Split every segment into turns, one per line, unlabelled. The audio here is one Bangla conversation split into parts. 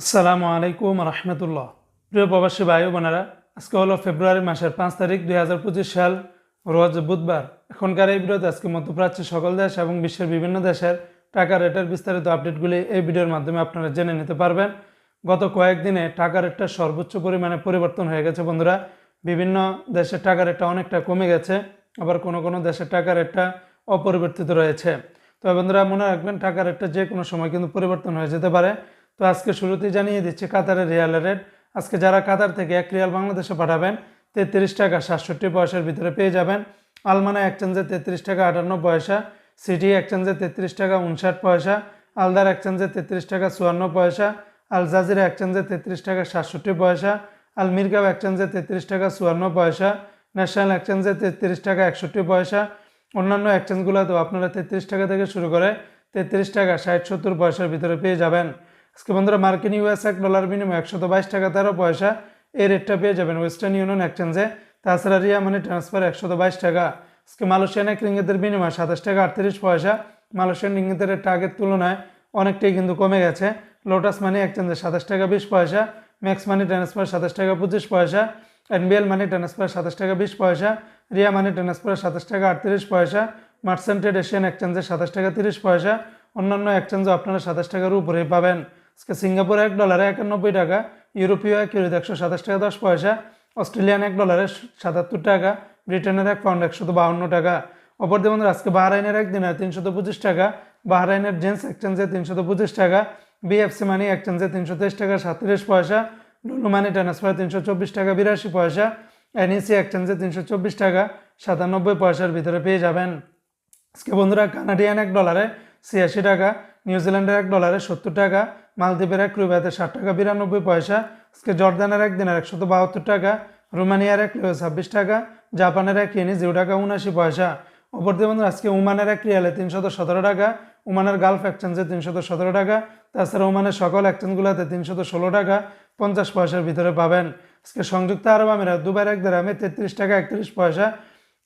আসসালামু আলাইকুম রহমতুল্লাহ। প্রিয় প্রবাসী ভাই বোনেরা, আজকে হলো ফেব্রুয়ারি মাসের পাঁচ তারিখ দুই হাজার পঁচিশ সাল, রোজ বুধবার। এখনকার এই ভিডিওতে আজকে মধ্যপ্রাচ্যের সকল দেশ এবং বিশ্বের বিভিন্ন দেশের টাকা রেটের বিস্তারিত আপডেটগুলি এই ভিডিওর মাধ্যমে আপনারা জেনে নিতে পারবেন। গত কয়েকদিনে টাকা রেটটা সর্বোচ্চ পরিমাণে পরিবর্তন হয়ে গেছে বন্ধুরা। বিভিন্ন দেশের টাকা রেটটা অনেকটা কমে গেছে, আবার কোনো কোনো দেশের টাকা রেটটা অপরিবর্তিত রয়েছে। তবে বন্ধুরা মনে রাখবেন, টাকা রেটটা যে কোনো সময় কিন্তু পরিবর্তন হয়ে যেতে পারে। তো আজকে শুরুতেই জানিয়ে দিচ্ছি কাতারের রিয়ালের রেট। আজকে যারা কাতার থেকে এক রিয়াল বাংলাদেশে পাঠাবেন, তেত্রিশ টাকা সাতষট্টি পয়সার ভিতরে পেয়ে যাবেন। আলমানা এক্সচেঞ্জে তেত্রিশ টাকা আটান্ন পয়সা, সিটি এক্সচেঞ্জে তেত্রিশ টাকা উনষাট পয়সা, আলদার এক্সচেঞ্জে তেত্রিশ টাকা চুয়ান্ন পয়সা আল জাজিরা এক্সচেঞ্জে তেত্রিশ টাকা সাতষট্টি পয়সা আল মিরগাঁও এক্সচেঞ্জে তেত্রিশ টাকা চুয়ান্ন পয়সা, ন্যাশনাল এক্সচেঞ্জে তেত্রিশ টাকা একষট্টি পয়সা, অন্যান্য এক্সচেঞ্জগুলোতেও আপনারা তেত্রিশ টাকা থেকে শুরু করে তেত্রিশ টাকা ষাট সত্তর পয়সার ভিতরে পেয়ে যাবেন। আজকে বন্ধুরা মার্কিন ইউএস এক ডলার বিনিময়ে একশত বাইশ টাকা তেরো পয়সা এই রেটটা পেয়ে যাবেন ওয়েস্টার্ন ইউনিয়ন এক্সচেঞ্জে। তাছাড়া রিয়া মানি ট্রান্সফার একশত বাইশ টাকা। আজকে মালয়েশিয়ান এক রিঙ্গিতের বিনিময় সাতাশ টাকা আটত্রিশ পয়সা। মালয়েশিয়ান রিঙ্গিতের রেটটা আগের তুলনায় অনেকটাই কিন্তু কমে গেছে। লোটাস মানি এক্সচেঞ্জে সাতাশ টাকা বিশ পয়সা। ম্যাক্স মানি ট্রান্সফার সাতাশ টাকা পঁচিশ পয়সা। এনবিএল মানি ট্রান্সফার সাতাশ টাকা বিশ পয়সা। রিয়া মানি ট্রান্সফার সাতাশ টাকা আটত্রিশ পয়সা। মার্সেন্টেড এশিয়ান এক্সচেঞ্জে সাতাশ টাকা তিরিশ পয়সা। অন্যান্য এক্সচেঞ্জে আপনারা সাতাশ টাকার উপরেই পাবেন। আজকে সিঙ্গাপুর এক ডলারে একানব্বই টাকা, ইউরোপীয় এক ইউরোতে একশো সাতাশ টাকা, দশ পয়সা, অস্ট্রেলিয়ান এক ডলারে সাতাত্তর টাকা, ব্রিটেনের এক পাউন্ড একশত বাউন্ন টাকা। অপরদি বন্ধুরা, আজকে বাহরাইনের এক দিনে তিনশত পঁচিশ টাকা, বাহরাইনের জেন্স এক্সচেঞ্জে তিনশত পঁচিশ টাকা, বিএফসি মানি এক্সচেঞ্জে তিনশো তেইশ টাকা, সাতত্রিশ পয়সা, লুলু মানি ট্রান্সফার তিনশো চব্বিশ টাকা, বিরাশি পয়সা, এনইসি এক্সচেঞ্জে তিনশো চব্বিশ টাকা, সাতানব্বই পয়সার ভিতরে পেয়ে যাবেন। আজকে বন্ধুরা, কানাডিয়ান এক ডলারে ছিয়াশি টাকা নিউজিল্যান্ডের এক ডলারে সত্তর টাকা, মালদ্বীপের এক রুবাইতে ষাট টাকা, বিরানব্বই পয়সা, আজকে জর্দানের এক দিনের একশত বাহাত্তর টাকা, রোমানিয়ার এক লিও ছাব্বিশ টাকা, জাপানের এক ইয়েনি জিরো টাকা উনাশি পয়সা। অপরদি বন্ধুরা, আজকে ওমানের এক রিয়ালে তিনশত সতেরো টাকা, ওমানের গালফ এক্সচেঞ্জে তিনশত সতেরো টাকা, তাছাড়া ওমানের সকল এক্সচেঞ্জগুলোতে তিনশত ষোলো টাকা, পঞ্চাশ পয়সার ভিতরে পাবেন। আজকে সংযুক্ত আরব আমিরাত, দুবাইয়ের এক দেড়ামে তেত্রিশ টাকা একত্রিশ পয়সা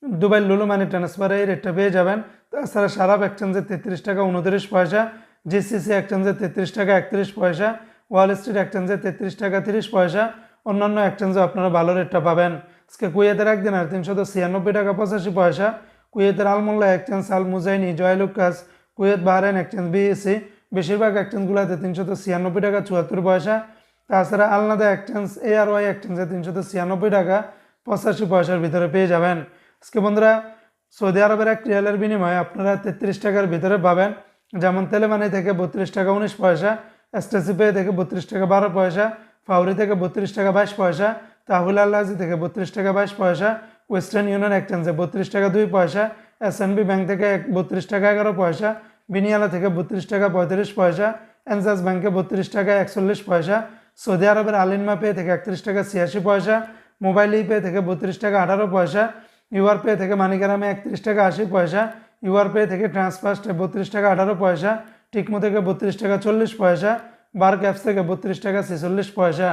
দুবাই লুলু মানি ট্রান্সফারে এই রেটটা পেয়ে যাবেন। তাছাড়া সারাপ এক্সচেঞ্জে তেত্রিশ টাকা, উনত্রিশ পয়সা জিসিসি এক্সচেঞ্জে তেত্রিশ টাকা, একত্রিশ পয়সা ওয়াল স্ট্রিট এক্সচেঞ্জে তেত্রিশ টাকা, তিরিশ পয়সা, অন্যান্য এক্সচেঞ্জে আপনারা ভালো রেটটা পাবেন। আজকে কুয়েতের একদিন আর তিনশত ছিয়ানব্বই টাকা, পঁচাশি পয়সা। কুয়েতের Al Mulla exchange Al Muzaini Joyalukkas Kuwait Bahrain exchange BEC বেশিরভাগ এক্সচেঞ্জগুলোতে তিনশত ছিয়ানব্বই টাকা, চুয়াত্তর পয়সা। তাছাড়া আলনাদা এক্সচেঞ্জ এআরওয়াই এক্সচেঞ্জে তিনশত ছিয়ানব্বই টাকা, পঁচাশি পয়সার ভিতরে পেয়ে যাবেন। আজকে বন্ধুরা সৌদি আরবের এক রিয়ালের বিনিময়ে আপনারা তেত্রিশ টাকার ভিতরে পাবেন। যেমন তেলেমানি থেকে বত্রিশ টাকা উনিশ পয়সা, এসটিসি পে থেকে বত্রিশ টাকা বারো পয়সা, ফাউরি থেকে বত্রিশ টাকা বাইশ পয়সা, তাহুল আল্লাজি থেকে বত্রিশ টাকা বাইশ পয়সা, ওয়েস্টার্ন ইউনিয়ন এক্সচেঞ্জে বত্রিশ টাকা দুই পয়সা এসএনবি ব্যাংক থেকে বত্রিশ টাকা এগারো পয়সা বিনিয়ালা থেকে বত্রিশ টাকা পঁয়ত্রিশ পয়সা এনসাস ব্যাংকে বত্রিশ টাকা একচল্লিশ পয়সা, সৌদি আরবের আলিনমা পে থেকে একত্রিশ টাকা ছিয়াশি পয়সা, মোবাইল পে থেকে বত্রিশ টাকা আঠারো পয়সা ইউআর পে থেকে মানিকারামে একত্রিশ টাকা আশি পয়সা ইউআর পে থেকে ট্রান্সফার্স্টে বত্রিশ টাকা আঠারো পয়সা, টিকমো থেকে বত্রিশ টাকা চল্লিশ পয়সা বার ক্যাপস থেকে বত্রিশ টাকা ছেচল্লিশ পয়সা।